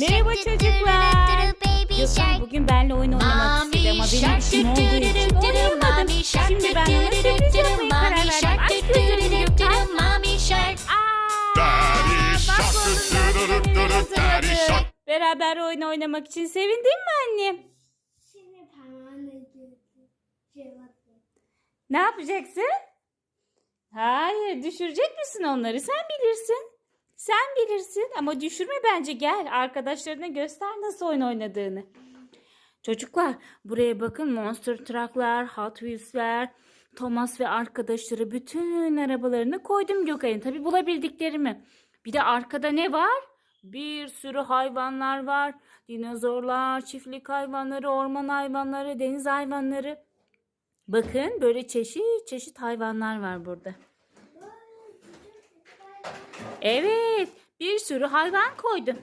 Merhaba çocuklar. Gökhan bugün benimle oyun oynamak istedi ama benim işim olduğu için oynayamadım. Şimdi ben ona sürpriz yapmaya karar verdim. Aç gözlerini Gökhan. Aa, Daddy bak shark, oğlum, ben doo-doo-doo-doo-doo, seni daddy hazırladım. shark. Beraber oyun oynamak için sevindin mi annem? Şimdi. Ne yapacaksın? Hayır, düşürecek misin onları? Sen bilirsin. Sen bilirsin ama düşürme bence gel. Arkadaşlarına göster nasıl oyun oynadığını. Çocuklar buraya bakın Monster Truck'lar, Hot Wheels'ler, Thomas ve arkadaşları bütün arabalarını koydum Gökay'ın. Tabi bulabildiklerimi. Bir de arkada ne var? Bir sürü hayvanlar var. Dinozorlar, çiftlik hayvanları, orman hayvanları, deniz hayvanları. Bakın böyle çeşit çeşit hayvanlar var burada. Evet, bir sürü hayvan koydum.